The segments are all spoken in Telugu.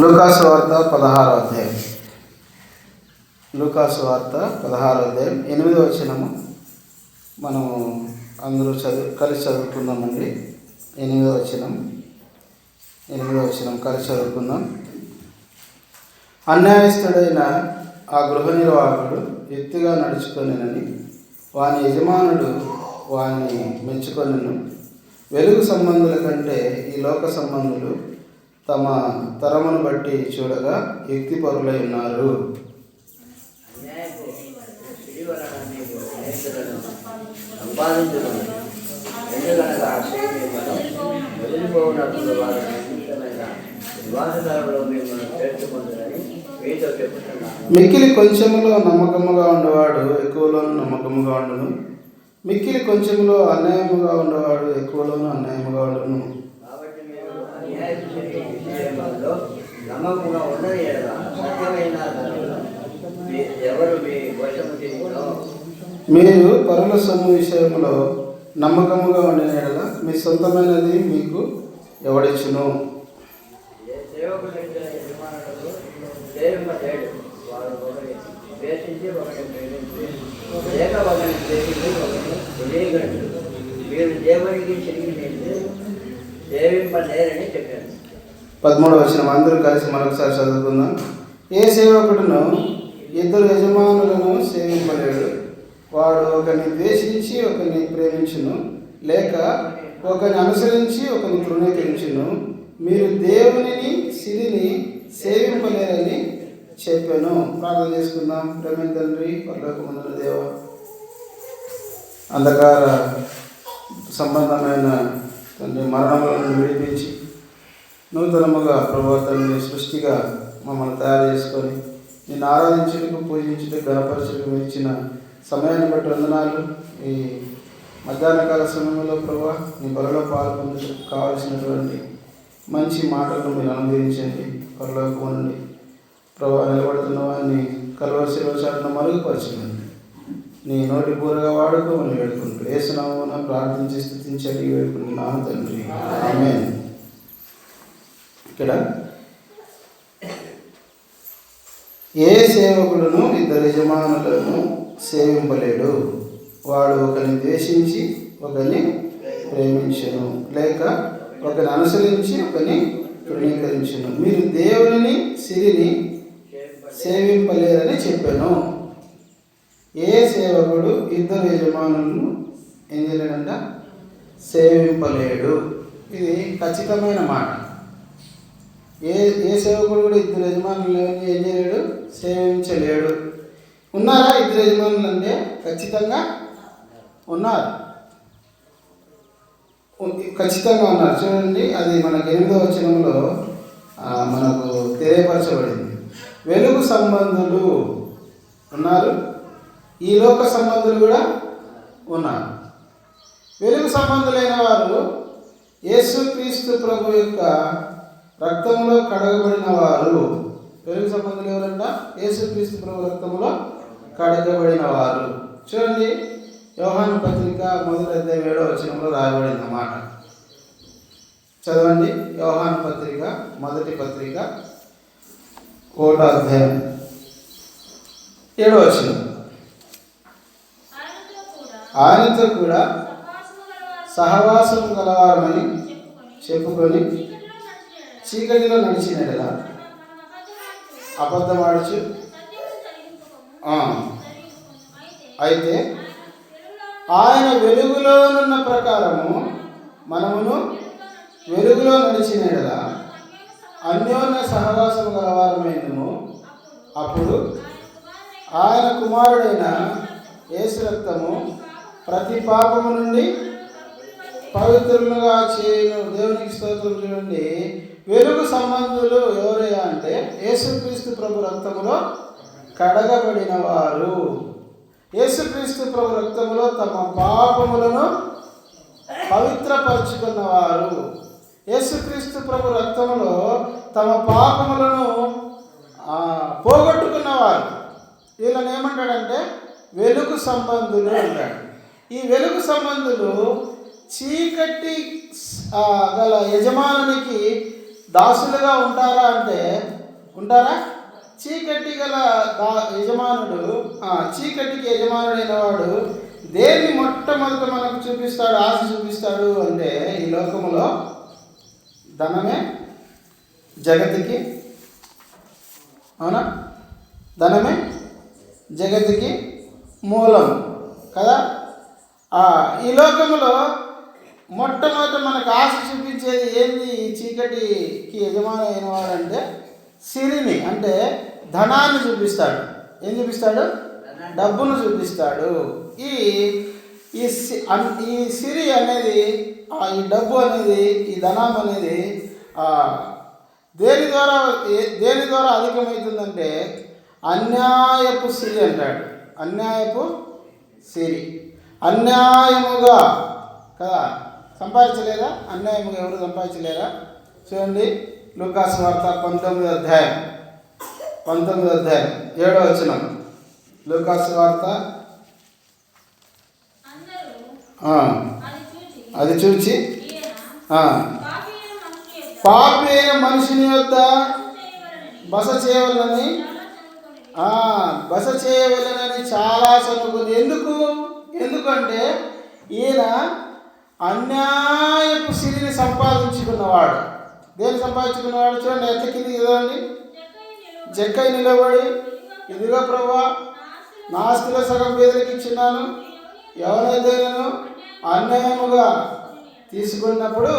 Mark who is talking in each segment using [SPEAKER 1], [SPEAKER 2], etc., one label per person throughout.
[SPEAKER 1] లూకాసు వార్త పదహారో అధ్యాయం. లూకాసు వార్త పదహారో అధ్యాయం. ఎనిమిదో వచ్చినము మనము అందరూ చదువు కలిసి చదువుకుందామండి. ఎనిమిదో వచ్చినం ఎనిమిదో వచ్చినం కలిసి చదువుకుందాం. అన్యాయస్తుడైన ఆ గృహ నిర్వాహకుడు ఎత్తుగా నడుచుకొనినని వాని యజమానుడు వాని మెచ్చుకొనను. వెలుగు సంబంధుల కంటే ఈ లోక సంబంధులు తమ తరమును బట్టి చూడగా యుక్తిపరులై ఉన్నారు. మిక్కిలి కొంచెములో నమ్మకముగా ఉండేవాడు ఎక్కువలోనూ నమ్మకముగా ఉండను. మిక్కిలి కొంచెంలో అన్యాయముగా ఉండేవాడు ఎక్కువలోనూ అన్యాయముగా ఉండను
[SPEAKER 2] కాబట్టి మీరు అన్యాయపు సిరి విషయంలో నమ్మకంగా ఎడల సత్యమైన ఎవరు మీ చేసినో
[SPEAKER 1] మీరు పరుల సొమ్ము విషయంలో నమ్మకముగా ఉండిన యెడల మీ సొంతమైనది మీకు ఎవడిచ్చును?
[SPEAKER 2] మీరు దేవునికి తిరిగి నేర్చి సేవింపలేరని చెప్పాను
[SPEAKER 1] పదమూడు వచ్చిన అందరూ కలిసి మరొకసారి చదువుకుందాం. ఏ సేవకుడును? ఇద్దరు యజమానులను సేవింపలేడు. వాడు ఒకరిని ద్వేషించి ఒకరిని ప్రేమించును. లేక ఒకరిని అనుసరించి ఒకరిని తృణీకరించును. మీరు దేవునిని సిరిని సేవింపలేరని చెప్పాను. ప్రార్థన చేసుకుందాం. ప్రేమ తండ్రి పర్లోకమందుల దేవ అంధకార సంబంధమైన తండ్రి మరణములను విడిపించి నూతనముగా ప్రభాతాన్ని సృష్టిగా మమ్మల్ని తయారు చేసుకొని నేను ఆరాధించుటకు పూజించుటకు గణపరచుటకు ఇచ్చిన సమయాన్ని బట్టి వందనాలు. ఈ మధ్యాహ్న కాల సమయంలో ప్రభా మీ బలలో పాల్పొందుటకు కావలసినటువంటి మంచి మాటలను మీరు అనుభవించండి పరలోకం నుండి ప్రభా నిలబడుతున్న వారిని కలవలసిన చాటును మరుగుపరచండి నీ నోటి పూరగా వాడుకోమని వేడుకుంటూ ఏసునామన ప్రార్థించి స్థుతించి వేడుకుంటున్నాను తండ్రి. ఆమె ఇక్కడ ఏ సేవకులను ఇద్దరు యజమానులను సేవింపలేడు. వాడు ఒకరిని ద్వేషించి ఒకరిని ప్రేమించను. లేక ఒకరిని అనుసరించి ఒకరిని తృణీకరించను. మీరు దేవుని సిరిని సేవింపలేరని చెప్పాను. ఏ సేవకుడు ఇద్దరు యజమానులను ఏం చేయలేడంట సేవింపలేడు. ఇది ఖచ్చితమైన మాట. ఏ ఏ సేవకుడు కూడా ఇద్దరు యజమానులు ఏం చేయలేడు? సేవించలేడు. ఉన్నారా ఇద్దరు యజమానులు అంటే? ఖచ్చితంగా ఉన్నారు. ఖచ్చితంగా ఉన్నారు. చూడండి అది మనకు ఎనిమిదో వచనంలో మనకు తెలియపరచబడింది. వెలుగు సంబంధులు ఉన్నారు. ఈ లోక సంబంధులు కూడా ఉన్నారు. వెలుగు సంబంధులైన వారు యేసుక్రీస్తు ప్రభు యొక్క రక్తంలో కడగబడిన వారు వెలుగు సంబంధులు ఎవరంట? యేసుక్రీస్తు ప్రభు రక్తంలో కడగబడిన వారు. చూడండి యోహాను పత్రిక మొదటి అధ్యాయం ఏడో వచనంలో రాయబడింది అన్నమాట చదవండి యోహాను పత్రిక మొదటి పత్రిక ఒకటో అధ్యాయం. ఏడో వచనం.
[SPEAKER 3] ఆయనతో కూడా
[SPEAKER 1] సహవాసం
[SPEAKER 3] గలవారు
[SPEAKER 1] గలవారమని
[SPEAKER 3] చెప్పుకొని చీకటిలో నడిచిన
[SPEAKER 1] కదా. అబద్ధం
[SPEAKER 3] మన
[SPEAKER 1] అయితే
[SPEAKER 3] ఆయన వెలుగులో
[SPEAKER 1] వెలుగులోనున్న ప్రకారము మనమును వెలుగులో నడిచిన కదా. అన్యోన్య సహవాసం గలవారమైనము అప్పుడు ఆయన కుమారుడైన యేసు రక్తము ప్రతి పాపము నుండి పవిత్రులుగా చేయను. దేవునికి స్తోత్రం చూడండి వెలుగు సంబంధులు ఎవరయ్యా అంటే యేసుక్రీస్తు ప్రభు రక్తములో కడగబడిన వారు యేసుక్రీస్తు ప్రభు రక్తములో తమ పాపములను పవిత్రపరుచుకున్నవారు. యేసుక్రీస్తు ప్రభు రక్తములో తమ పాపములను పోగొట్టుకున్నవారు. వీళ్ళని ఏమంటాడంటే వెలుగు సంబంధులు అంటాడు. ఈ వెలుగు సంబంధులు చీకటి గల యజమానునికి దాసులుగా ఉంటారా అంటే ఉంటారా? చీకటి గల దా యజమానుడు చీకటికి యజమానుడైన వాడు దేన్ని మొట్టమొదట మనకు చూపిస్తాడు ఆశ చూపిస్తాడు అంటే ఈ లోకములో ధనమే జగతికి. అవునా? ధనమే జగతికి మూలం కదా? ఈ లోకంలో మొట్టమొదట మనకు ఆశ చూపించేది ఏంది ఈ చీకటికి యజమాని అయిన వాడంటే సిరిని అంటే ధనాన్ని చూపిస్తాడు. ఏం చూపిస్తాడు? డబ్బును చూపిస్తాడు. ఈ ఈ సి ఈ సిరి అనేది ఈ డబ్బు అనేది ఈ ధనం అనేది దేని ద్వారా దేని ద్వారా అధికమవుతుందంటే అన్యాయపు సిరి అంటాడు. అన్యాయపు సిరి. అన్యాయముగా కదా? సంపాదించలేదా? అన్యాయంగా ఎవరు సంపాదించలేరా? చూడండి లూకాసు వార్త పంతొమ్మిది అధ్యాయం. పంతొమ్మిది అధ్యాయం. ఏడో వచ్చిన లూకాసు వార్త.
[SPEAKER 3] అది చూచి.
[SPEAKER 1] అది పాపి అయిన మనిషిని యొక్క బస చేయవలని బస చేయవలనని చాలా చదువుకుంది. ఎందుకు? ఎందుకంటే ఈయన అన్యాయపు సిరిని సంపాదించుకున్నవాడు. దేని సంపాదించుకున్నవాడు చూడండి ఎట్ల కిందికి జక్కై నిలబడి ఇదిగో ప్రభా నా ఆస్తిలో సగం పేదలకు ఇచ్చినాను ఎవరైతే నేను అన్యాయముగా తీసుకున్నప్పుడు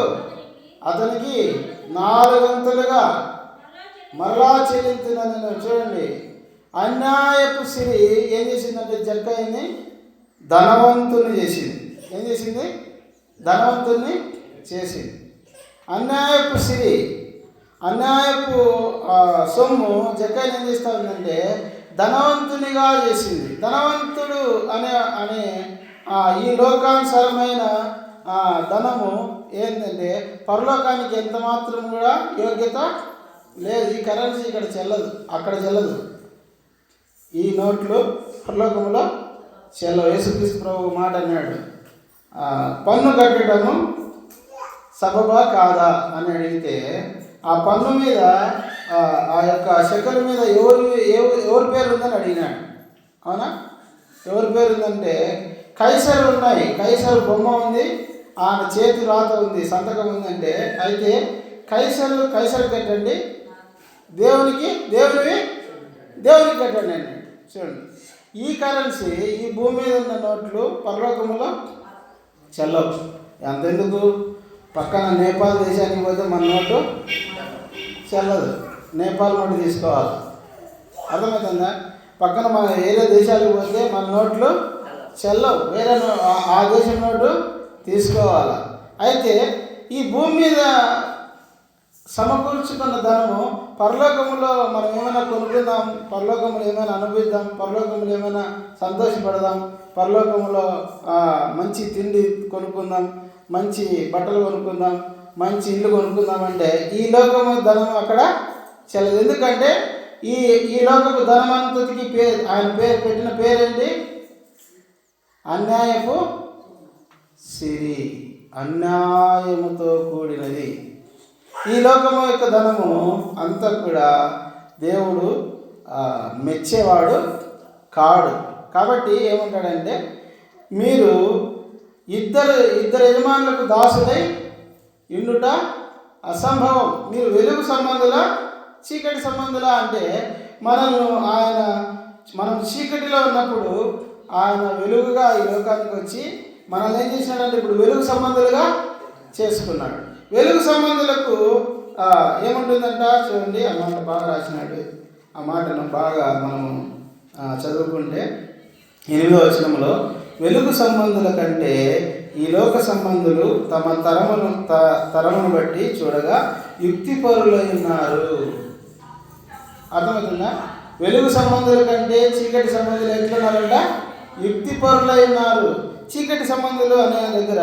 [SPEAKER 1] అతనికి నాలుగంతలుగా మరలా చెల్లించున్నాను చూడండి. అన్యాయపు సిరి ఏం చేసిందంటే జక్కయ్యని ధనవంతుని చేసింది. ఏం చేసింది? ధనవంతుణ్ణి చేసింది. అన్యాయపు సిరి అన్యాయపు సొమ్ము జక్కయ్యని ఏం చేస్తా ఉందంటే ధనవంతునిగా చేసింది. ధనవంతుడు అనే అనే ఈ లోకానుసారమైన ధనము ఏంటంటే పరలోకానికి ఎంత మాత్రం కూడా యోగ్యత లేదు. ఈ కరెన్సీ ఇక్కడ చెల్లదు అక్కడ చెల్లదు. ఈ నోట్లు పరలోకంలో చెల్లవు. యేసుక్రీస్తు ప్రభు మాట అన్నాడు. పన్ను కట్టడము సబబా కాదా అని అడిగితే ఆ పన్ను మీద ఆ, యొక్క శకల మీద ఎవరు ఎవరి పేరు ఉందని అడిగినాడు. అవునా? ఎవరి పేరు ఉందంటే కైసరు ఉన్నాయి. కైసరు బొమ్మ ఉంది ఆయన చేతి రాత ఉంది సంతకం ఉందంటే అయితే కైసరు కైసరు కట్టండి. దేవునికి దేవునివి దేవునికి కట్టండి అండి. చూడండి. ఈ కరెన్సీ ఈ భూమి మీద ఉన్న నోట్లు పరలోకములో చెల్లవు అంతెందుకు? పక్కన నేపాల్ దేశానికి పోతే మన నోటు చల్లదు. నేపాల్ నోటు తీసుకోవాలి. అర్థమవుతుందా? పక్కన మన వేరే దేశాలకు పోతే మన నోట్లు చెల్లవు. వేరే ఆ దేశం నోటు తీసుకోవాలి? అయితే ఈ భూమి మీద సమకూర్చుకున్న ధనము పరలోకములో మనం ఏమైనా కొనుక్కుందాం పరలోకములు ఏమైనా అనుభవిద్దాం పరలోకములు ఏమైనా సంతోషపడదాం పరలోకములో మంచి తిండి కొనుక్కుందాం మంచి బట్టలు కొనుక్కుందాం మంచి ఇల్లు కొనుక్కుందాం అంటే ఈ లోకము ధనం అక్కడ చెల్లదు. ఎందుకంటే ఈ ఈ లోకపు ధనమంతటికి పేరు ఆయన పేరు పెట్టిన పేరేంటి? అన్యాయపు సిరి. అన్యాయముతో కూడినది. ఈ లోకము యొక్క ధనము అంతా కూడా దేవుడు మెచ్చేవాడు కాడు. కాబట్టి ఏమంటాడంటే మీరు ఇద్దరు ఇద్దరు యజమానులకు దాసులై ఇండుట అసంభవం. మీరు వెలుగు సంబంధుల చీకటి సంబంధుల అంటే మనల్ని ఆయన మనం చీకటిలో ఉన్నప్పుడు ఆయన వెలుగుగా ఈ లోకానికి వచ్చి మనల్ని ఏం చేసినాడంటే ఇప్పుడు వెలుగు సంబంధులుగా చేసుకున్నాడు. వెలుగు సంబంధులకు ఏముంటుందంట చూడండి ఆ మాట బాగా రాసినాడు ఆ మాటను బాగా మనము చదువుకుంటే ఎనిమిదో వచనంలో వెలుగు సంబంధుల కంటే ఈ లోక సంబంధులు తమ తరమును త తరమును బట్టి చూడగా యుక్తిపరులై ఉన్నారు. అర్థమవుతుందా? వెలుగు సంబంధుల కంటే చీకటి సంబంధులు ఎట్లున్నారంట? యుక్తిపరులై ఉన్నారు. చీకటి సంబంధులు అనే దగ్గర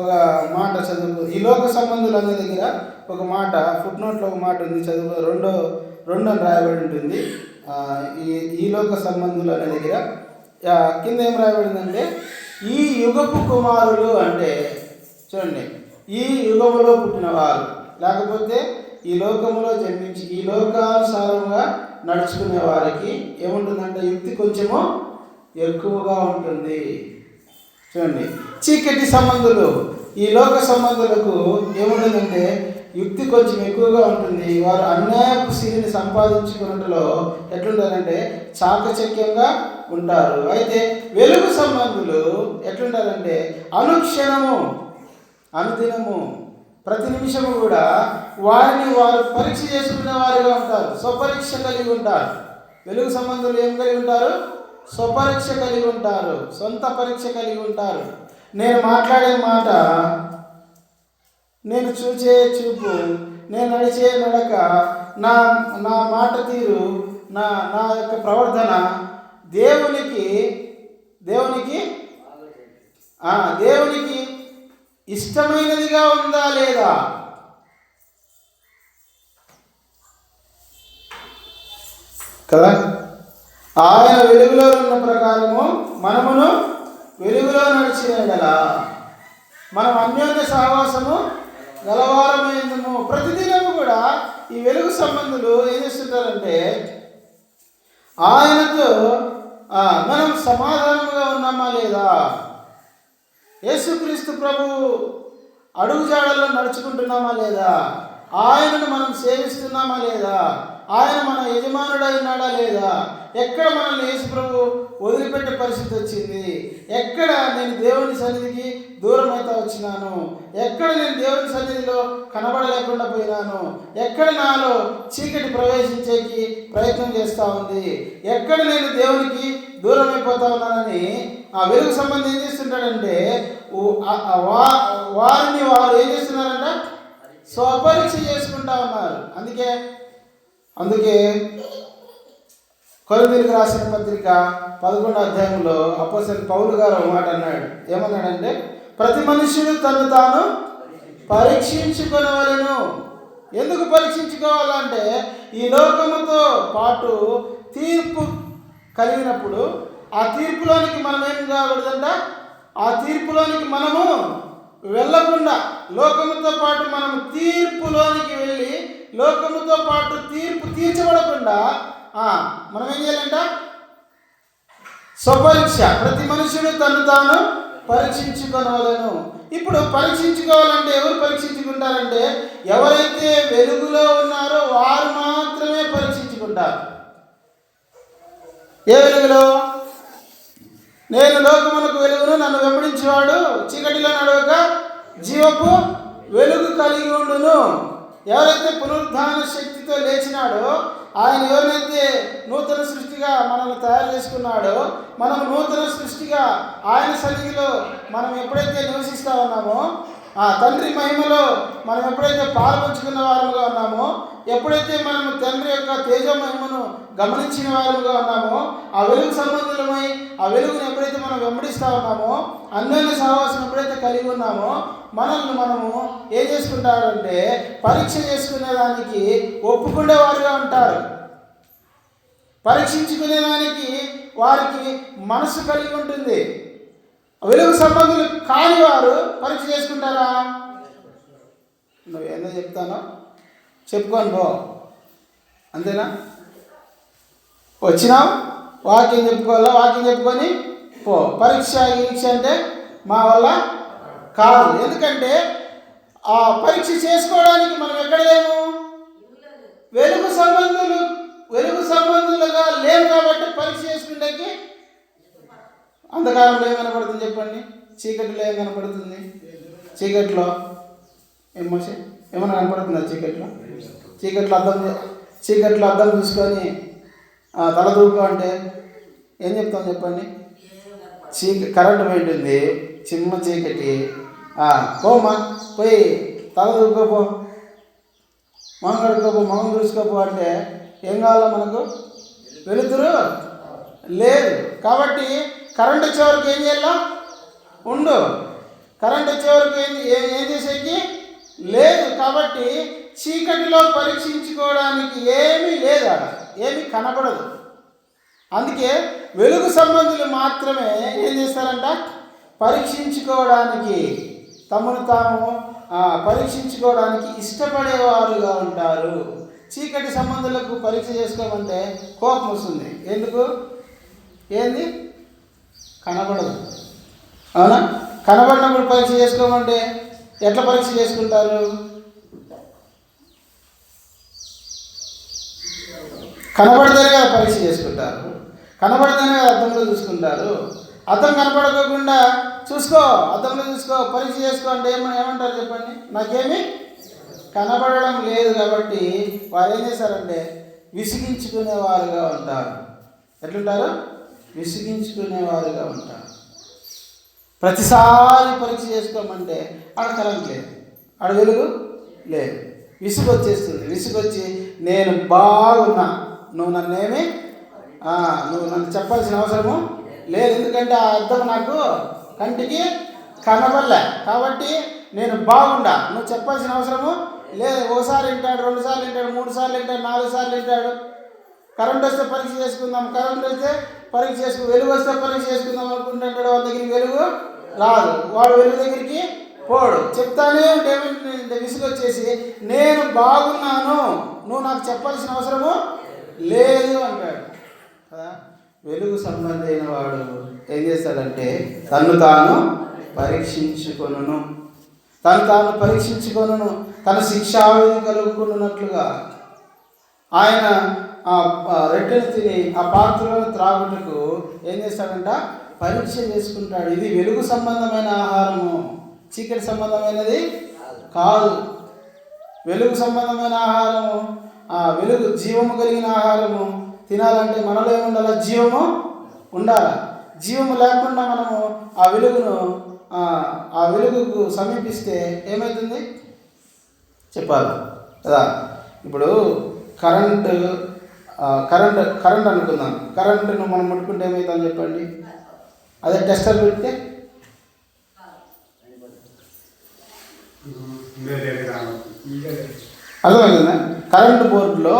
[SPEAKER 1] ఒక మాట చదువు. ఈ లోక సంబంధులు అనే దగ్గర ఒక మాట ఫుట్ నోట్లో ఒక మాట ఉంది చదువు. రెండో రెండు అని రాయబడి ఉంటుంది. ఈ ఈ లోక సంబంధులు అనే దగ్గర కింద ఏం రాయబడిందంటే ఈ యుగపు కుమారులు అంటే చూడండి ఈ యుగములో పుట్టిన వారు. లేకపోతే ఈ లోకంలో జన్మించి ఈ లోకానుసారంగా నడుచుకునే వారికి ఏముంటుందంటే యుక్తి కొంచెము ఎక్కువగా ఉంటుంది. చూడండి చీకటి సంబంధులు. ఈ లోక సంబంధులకు ఏముంటుందంటే యుక్తి కొంచెం ఎక్కువగా ఉంటుంది. వారు అన్యాయపు సిరిని సంపాదించుకున్నట్లో ఎట్లుంటారంటే చాకచక్యంగా ఉంటారు. అయితే వెలుగు సంబంధులు ఎట్లుంటారంటే అనుక్షణము అనుదినము ప్రతి నిమిషము కూడా వారిని వారు పరీక్ష చేసుకునే వారిగా ఉంటారు. స్వపరీక్ష కలిగి ఉంటారు. వెలుగు సంబంధులు ఏం కలిగి ఉంటారు? స్వపరీక్ష కలిగి ఉంటారు. సొంత పరీక్ష కలిగి ఉంటారు. నేను మాట్లాడే మాట నేను చూచే చూపు నేను నడిచే నడక నా నా మాట తీరు నా నా యొక్క ప్రవర్తన దేవునికి దేవునికి దేవునికి ఇష్టమైనదిగా ఉందా లేదా? కదా? ఆయన వెలుగులో ఉన్న ప్రకారము మనమును వెలుగులో నడిచిన గల మనం అన్యోన్య సహవాసము గలవారమైందము ప్రతిదినము కూడా ఈ వెలుగు సంబంధులు ఏం చేస్తుంటారంటే ఆయనతో మనం సమాధానముగా ఉన్నామా లేదా? యేసుక్రీస్తు ప్రభు అడుగుజాడల్లో నడుచుకుంటున్నామా లేదా? ఆయనను మనం సేవిస్తున్నామా లేదా? ఆయన మన యజమానుడై ఉన్నాడా లేదా? ఎక్కడ మనల్ని యేసు ప్రభు వదిలిపెట్టే పరిస్థితి వచ్చింది? ఎక్కడ నేను దేవుని సన్నిధికి దూరం అయితే వచ్చినాను? ఎక్కడ నేను దేవుని సన్నిధిలో కనబడలేకుండా పోయినాను? ఎక్కడ నాలో చీకటి ప్రవేశించేకి ప్రయత్నం చేస్తూ ఉంది? ఎక్కడ నేను దేవునికి దూరం అయిపోతా ఉన్నానని ఆ వెలుగు సంబంధం ఏం చేస్తుంటాడంటే వారిని వారు ఏం చేస్తున్నారంట? స్వపరీక్ష చేసుకుంటా ఉన్నారు. అందుకే అందుకే కొరింథీయులకు రాసిన పత్రిక పదకొండో అధ్యాయంలో అపోసల్ పౌలు గారు ఒక మాట అన్నాడు. ఏమన్నాడంటే ప్రతి మనుషుడు తను తాను పరీక్షించుకొనవలెను. ఎందుకు పరీక్షించుకోవాలంటే ఈ లోకముతో పాటు తీర్పు కలిగినప్పుడు ఆ తీర్పులోనికి మనం ఏం కాకూడదంట? ఆ తీర్పులోనికి మనము వెళ్ళకుండా లోకముతో పాటు మనం తీర్పులోనికి వెళ్ళి లోకముతో పాటు తీర్పు తీర్చబడకుండా మనం ఏం చేయాలంట? స్వపరీక్ష. ప్రతి మనుషుడు తను తాను పరీక్షించుకోవాలను ఇప్పుడు పరీక్షించుకోవాలంటే ఎవరు పరీక్షించుకుంటారంటే ఎవరైతే వెలుగులో ఉన్నారో వారు మాత్రమే పరీక్షించుకుంటారు. ఏ వెలుగులో? నేను లోకమునకు వెలుగును నన్ను వెంబడించేవాడు చీకటిలో నడవక జీవపు వెలుగు కలిగి ఉండును. ఎవరైతే పునరుద్ధాన శక్తితో లేచినాడో ఆయన ఎవరైతే నూతన సృష్టిగా మనల్ని తయారు చేసుకున్నాడో మనం నూతన సృష్టిగా ఆయన సన్నిధిలో మనం ఎప్పుడైతే నివసిస్తూ ఉన్నామో ఆ తండ్రి మహిమలో మనం ఎప్పుడైతే పాల్పంచుకున్న వారుగా ఉన్నామో ఎప్పుడైతే మనం తండ్రి యొక్క తేజ మహిమను గమనించిన వారుగా ఉన్నామో ఆ వెలుగు సంబంధులమై ఆ వెలుగుని ఎప్పుడైతే మనం వెంబడిస్తూ ఉన్నామో అన్యోన్య సహవాసం ఎప్పుడైతే కలిగి ఉన్నామో మనల్ని మనము ఏం చేసుకుంటారంటే పరీక్ష చేసుకునే దానికి ఒప్పుకునే వారుగా ఉంటారు. పరీక్షించుకునే దానికి వారికి మనసు కలిగి ఉంటుంది. వెలుగు సంబంధులు కాని వారు పరీక్ష చేసుకుంటారా? నువ్వు ఏందో చెప్తానో? చెప్పుకోను పో. అంతేనా? వచ్చినావు? వాక్యం చెప్పుకోవాలా? వాక్యం చెప్పుకొని పో. పరీక్ష గిరీక్ష అంటే మా వల్ల కాదు ఎందుకంటే ఆ పరీక్ష చేసుకోవడానికి మనం ఎక్కడ లేము? వెలుగు సంబంధులు వెలుగు సంబంధులుగా లేవు కాబట్టి పరీక్ష చేసుకుంటే అంధకారంలో ఏం కనపడుతుంది చెప్పండి? చీకటిలో ఏం కనపడుతుంది? చీకట్లో ఏమో ఏమైనా కనపడుతుందా చీకట్లో? చీకట్లో అద్దం చీకట్లో అద్దం చూసుకొని ఆ, తల దూకు అంటే ఏం చెప్తాం చెప్పండి? చీక కరెంటు పోయింటుంది. చిమ్మ చీకటి. పోమా పోయి తల దూకోపో మొహం కడుక్కోపో మొహం చూసుకోపో అంటే ఏం కావాలా మనకు? వెలుతురు? లేదు. కాబట్టి కరెంట్ వచ్చే వరకు ఏం చేయాలా? ఉండు. కరెంట్ వచ్చే వరకు ఏం ఏం చేసేకి? లేదు. కాబట్టి చీకటిలో పరీక్షించుకోవడానికి ఏమీ లేదు అక్కడ ఏమీ కనపడదు. అందుకే వెలుగు సంబంధులు మాత్రమే ఏం చేస్తారంట? పరీక్షించుకోవడానికి తమను తాము పరీక్షించుకోవడానికి ఇష్టపడేవారుగా ఉంటారు. చీకటి సంబంధాలకు పరీక్ష చేసుకోమంటే కోపం వస్తుంది. ఎందుకు? ఏంది? కనబడదు. అవునా? కనబడినప్పుడు పరీక్ష చేసుకోమంటే ఎట్లా పరీక్ష చేసుకుంటారు? కనబడితేనే కదా పరీక్ష చేసుకుంటారు. కనబడితేనే కదా చూసుకుంటారు. అర్థం కనపడకోకుండా చూసుకో అద్దంలో చూసుకో పరీక్ష చేసుకో అంటే ఏమని ఏమంటారు చెప్పండి? నాకేమి కనబడడం లేదు కాబట్టి వారు ఏం చేశారంటే విసిగించుకునేవారుగా ఉంటారు. ఎట్లుంటారు? విసిగించుకునేవారుగా ఉంటారు. ప్రతిసారి పరీక్ష చేసుకోమంటే ఆడ కరెంట్ లేదు. ఆడ వెలుగు లేదు. విసుగు వచ్చేస్తుంది విసుగు వచ్చి నేను బాగున్నా. నువ్వు నన్నేమి? నువ్వు నన్ను చెప్పాల్సిన అవసరము లేదు ఎందుకంటే ఆ అర్థం నాకు కంటికి కనబడలే. కాబట్టి నేను బాగుండా. నువ్వు చెప్పాల్సిన అవసరము లేదు. ఒకసారి వింటాడు రెండు సార్లు వింటాడు మూడు సార్లు వింటాడు నాలుగు సార్లు వింటాడు. కరెంట్ వస్తే పరీక్ష చేసుకుందాం. కరెంట్ వస్తే పరీక్ష చేసుకు వెలుగు వస్తే పరీక్ష చేసుకుందాం అనుకుంటుంటాడు వాళ్ళ దగ్గరికి వెలుగు రాదు. వాడు వెలుగు దగ్గరికి పోడు. చెప్తానే ఉంటే విసుగు వచ్చేసి నేను బాగున్నాను నువ్వు నాకు చెప్పాల్సిన అవసరము లేదు అంటాడు. కదా? వెలుగు సంబంధమైన వాడు ఏం చేస్తాడంటే తను తాను పరీక్షించుకొనును. తను తాను పరీక్షించుకొనును. తన శిక్షావిధి కలుగుకున్నట్లుగా ఆయన ఆ ఆ తిని ఆ పాత్రలను త్రాగుటకు ఏం చేస్తాడంట? పరీక్ష చేసుకుంటాడు. ఇది వెలుగు సంబంధమైన ఆహారము. చీకటి సంబంధమైనది కాదు. వెలుగు సంబంధమైన ఆహారము ఆ వెలుగు జీవము కలిగిన ఆహారము. తినాలంటే మనలో ఏముండాలి? జీవము ఉండాలి? జీవము లేకుండా మనము ఆ వెలుగును ఆ, వెలుగుకు సమీపిస్తే ఏమవుతుంది చెప్పాలి. కదా? ఇప్పుడు కరెంటు కరెంట్ కరెంట్ అనుకుందాం. కరెంటును మనం ముట్టుకుంటే ఏమవుతుందని చెప్పండి? అదే టెస్టర్ పెడితే? అర్థమవుతుందా? కరెంటు బోర్డులో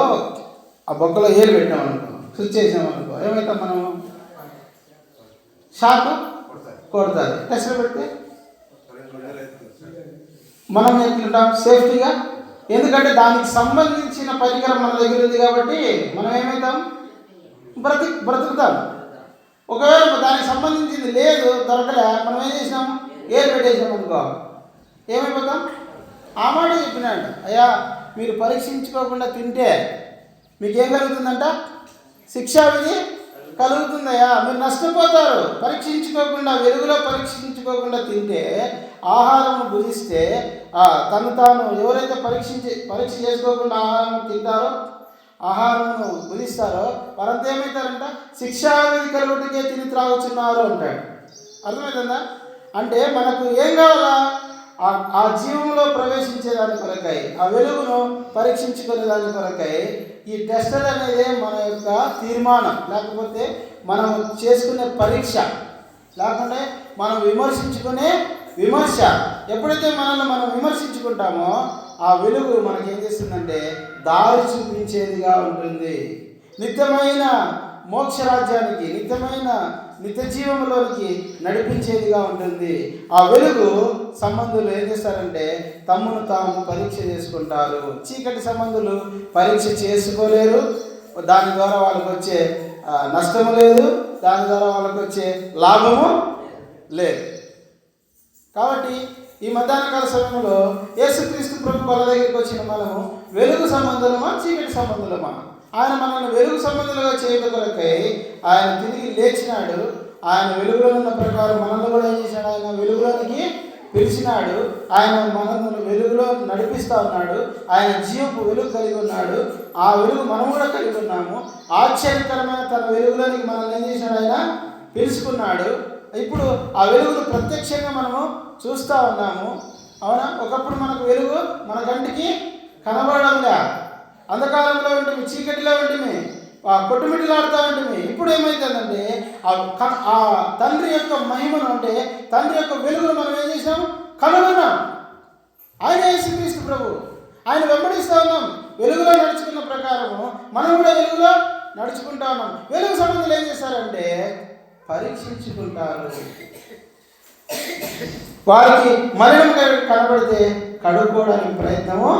[SPEAKER 1] ఆ బొక్కలో ఏలు పెట్టామనుకో స్విచ్ చేసామనుకో ఏమవుతాం మనం? షాక్ కొడుతుంది. టెస్టర్ పెడితే? మనం ఎట్లుంటాం? సేఫ్టీగా? ఎందుకంటే దానికి సంబంధించిన పరికరం మన దగ్గర ఉంది కాబట్టి మనం ఏమవుతాం బ్రతి బ్రతుకుతాం. ఒకవేళ దానికి సంబంధించింది లేదు దొరకలే మనం ఏం చేసినాం? ఏం పెట్టేసాం అనుకో. ఏమైపోతాం? ఆ మాట చెప్పినాడు. అయ్యా మీరు పరీక్షించుకోకుండా తింటే మీకేం కలుగుతుందంట? శిక్షా విధి కలుగుతుందయ్యా. మీరు నష్టపోతారు. పరీక్షించుకోకుండా వెలుగులో పరీక్షించుకోకుండా తింటే ఆహారం భుజిస్తే తను తాను ఎవరైతే పరీక్షించి పరీక్ష చేసుకోకుండా ఆహారం తింటారో ఆహారమును భుజిస్తారో వారంతా ఏమవుతారంట శిక్షా విధి తిని త్రాగుచున్నారు అంటాడు. అర్థమవుతుందా అంటే మనకు ఏం కావాలా? ఆ- ఆ జీవంలో ప్రవేశించే దాని కొరకై ఆ వెలుగును పరీక్షించుకునే దాని కొరకై ఈ టెస్టర్ అనేది మన యొక్క తీర్మానం. లేకపోతే మనం చేసుకునే పరీక్ష లేకుంటే మనం విమర్శించుకునే విమర్శ. ఎప్పుడైతే మనల్ని మనం విమర్శించుకుంటామో ఆ వెలుగు మనకి ఏం చేస్తుందంటే దారి చూపించేదిగా ఉంటుంది. నిత్యమైన మోక్షరాజ్యానికి నిత్యమైన నిత్యజీవంలోకి నడిపించేదిగా ఉంటుంది. ఆ వెలుగు సంబంధులు ఏం చేస్తారంటే తమ్మును తాము పరీక్ష చేసుకుంటారు. చీకటి సంబంధులు పరీక్ష చేసుకోలేరు. దాని ద్వారా వాళ్ళకి వచ్చే నష్టము లేదు. దాని ద్వారా వాళ్ళకి వచ్చే లాభము లేదు. కాబట్టి ఈ మధ్యాహ్నకాల సమయంలో యేసుక్రీస్తు ప్రభు వాళ్ళ దగ్గరికి వచ్చిన మనము వెలుగు సంబంధులమా చీకటి సంబంధులమా? ఆయన మనల్ని వెలుగు సంబంధులుగా చేయగలకై కొరకై ఆయన తిరిగి లేచినాడు. ఆయన వెలుగులో ఉన్న ప్రకారం మనల్ని కూడా ఏం చేశాడు? ఆయన వెలుగులోనికి పిలిచినాడు. ఆయన మనల్ని వెలుగులో నడిపిస్తా ఉన్నాడు. ఆయన జీవపు వెలుగు కలిగి ఉన్నాడు. ఆ వెలుగు మనం కూడా కలిగి ఉన్నాము. ఆశ్చర్యకరమైన తన వెలుగులోనికి మనల్ని ఏం చేశాడు ఆయన పిలుచుకున్నాడు. ఇప్పుడు ఆ వెలుగును ప్రత్యక్షంగా మనము చూస్తూ ఉన్నాము. అవునా? ఒకప్పుడు మనకు వెలుగు మన కంటికి కనబడంగా అంధకాలంలో ఉంటుంది చీకటిలో ఉంటుంది ఆ కొట్టుమిటిలాడుతూ ఉంటుంది ఇప్పుడు ఏమవుతుందంటే ఆ క- ఆ తండ్రి యొక్క మహిమను అంటే తండ్రి యొక్క వెలుగును మనం ఏం చేసాం కనుగొన్నాం. ఆయన యేసుక్రీస్తు ప్రభు. ఆయన వెంబడిస్తూ ఉన్నాం. వెలుగులో నడుచుకున్న ప్రకారము మనం కూడా వెలుగులో నడుచుకుంటా ఉన్నాం వెలుగు సంబంధాలు ఏం చేస్తారంటే పరీక్షించుకుంటారు. వారికి మరణం కనబడితే కడుక్కోవడానికి ప్రయత్నము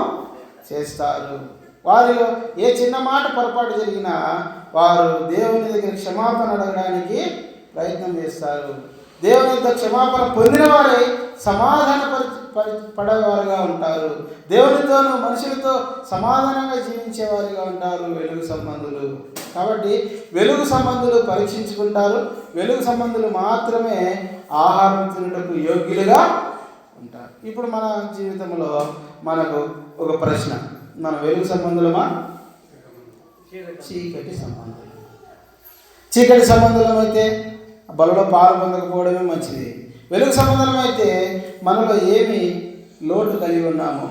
[SPEAKER 1] చేస్తారు. వారిలో ఏ చిన్న మాట పొరపాటు జరిగినా వారు దేవుని దగ్గర క్షమాపణ అడగడానికి ప్రయత్నం చేస్తారు. దేవుని యొక్క క్షమాపణ పొందిన వారే సమాధాన పరి పడేవారుగా ఉంటారు. దేవునితోనూ మనుషులతో సమాధానంగా జీవించేవారుగా ఉంటారు వెలుగు సంబంధులు. కాబట్టి వెలుగు సంబంధులు పరీక్షించుకుంటారు. వెలుగు సంబంధులు మాత్రమే ఆహారం తినటకు యోగ్యులుగా ఉంటారు. ఇప్పుడు మన జీవితంలో మనకు ఒక ప్రశ్న. మన వెలుగు సంబంధులమా? చీకటి. సంబంధులు. చీకటి సంబంధం అయితే బలలో పాలు పొందకపోవడమే మంచిది. వెలుగు సంబంధం అయితే మనలో ఏమి లోటు కలిగి ఉన్నామో?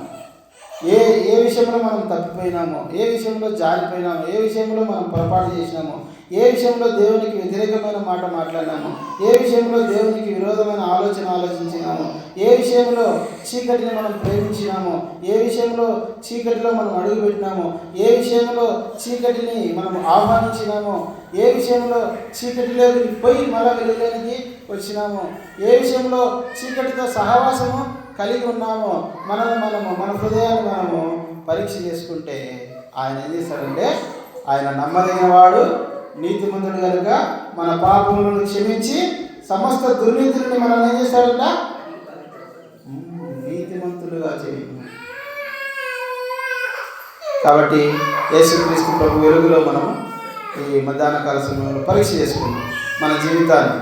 [SPEAKER 1] ఏ ఏ విషయంలో మనం తప్పిపోయినామో ఏ విషయంలో జారిపోయినామో ఏ విషయంలో మనం పొరపాటు చేసినామో ఏ విషయంలో దేవునికి వ్యతిరేకమైన మాట మాట్లాడినామో ఏ విషయంలో దేవునికి విరోధమైన ఆలోచన ఆలోచించినామో ఏ విషయంలో చీకటిని మనం ప్రేమించినామో ఏ విషయంలో చీకటిలో మనం అడుగుపెట్టినామో ఏ విషయంలో చీకటిని మనం ఆహ్వానించినామో ఏ విషయంలో చీకటిలోకి పోయి మళ్ళా వెలుగులోనికి వచ్చినామో ఏ విషయంలో చీకటితో సహవాసము కలిగి ఉన్నామో. మనల్ని మనము మన హృదయాన్ని మనము పరీక్ష చేసుకుంటే ఆయన ఏం చేస్తాడంటే ఆయన నమ్మదగిన వాడు నీతిమంతుడు కనుక మన పాపములను క్షమించి సమస్త దుర్నీతులని మనల్ని ఏం చేస్తాడంట? నీతిమంతులుగా చేయ కాబట్టి యేసుక్రీస్తు ప్రభు వెలుగులో మనం ఈ మధ్యాహ్న కాల సమయంలో పరీక్ష చేసుకున్నాం మన జీవితాన్ని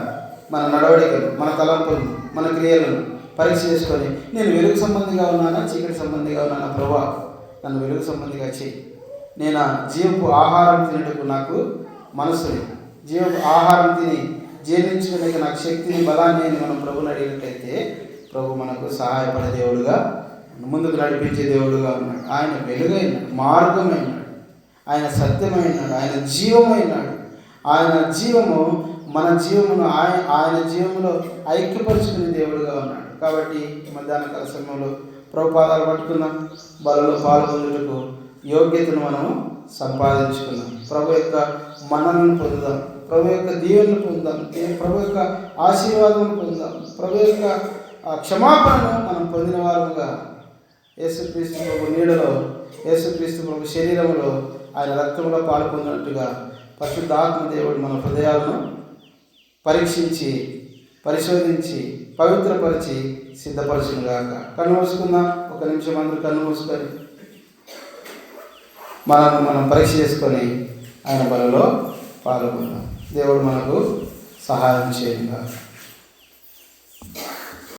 [SPEAKER 1] మన నడవడికలు మన తలంపులను మన క్రియలను పరీక్ష చేసుకొని నేను వెలుగు సంబంధిగా ఉన్నానా? చీకటి సంబంధిగా ఉన్నానా? ప్రభా నన్ను వెలుగు సంబంధిగా చేయి నేను జీవపు ఆహారం తినటకు నాకు మనసుని జీవపు ఆహారం తిని జీర్ణించుకునే నాకు శక్తిని బలాన్ని అని మనం ప్రభుని అడిగినట్లయితే ప్రభు మనకు సహాయపడే దేవుడుగా ముందుకు నడిపించే దేవుడుగా ఉన్నాడు. ఆయన వెలుగైన మార్గమైనాడు. ఆయన సత్యమైనాడు ఆయన జీవమైనాడు. ఆయన జీవము మన జీవమును ఆయన ఆయన జీవములో ఐక్యపరుచుకునే దేవుడుగా ఉన్నాడు. కాబట్టి ఈ మధ్యాహ్న కాల సమయంలో ప్రభు పాదాలు పట్టుకుందాం. బలలో పాల్గొనేందుకు యోగ్యతను మనము సంపాదించుకున్నాం ప్రభు యొక్క మనలను పొందుదాం. ప్రభు యొక్క దీవెనను పొందాం ప్రభు యొక్క ఆశీర్వాదం పొందాం ప్రభు యొక్క క్షమాపణను మనం పొందిన వారముగా యేసుక్రీస్తు ప్రభు నీడలో యేసుక్రీస్తు ప్రభు శరీరంలో ఆయన రక్తంలో పాల్పొందినట్టుగా పరిశుద్ధాత్మ దేవుడు మన హృదయాలను పరీక్షించి పరిశోధించి పవిత్రపరిచి సిద్ధపరచునుగాక. కన్ను మూసుకుందాం. ఒక నిమిషం అందరూ కన్ను మూసుకొని. మనల్ని మనం పరీక్ష చేసుకొని ఆయన బలలో పాల్గొన్నాం దేవుడు మనకు సహాయం చేయంగా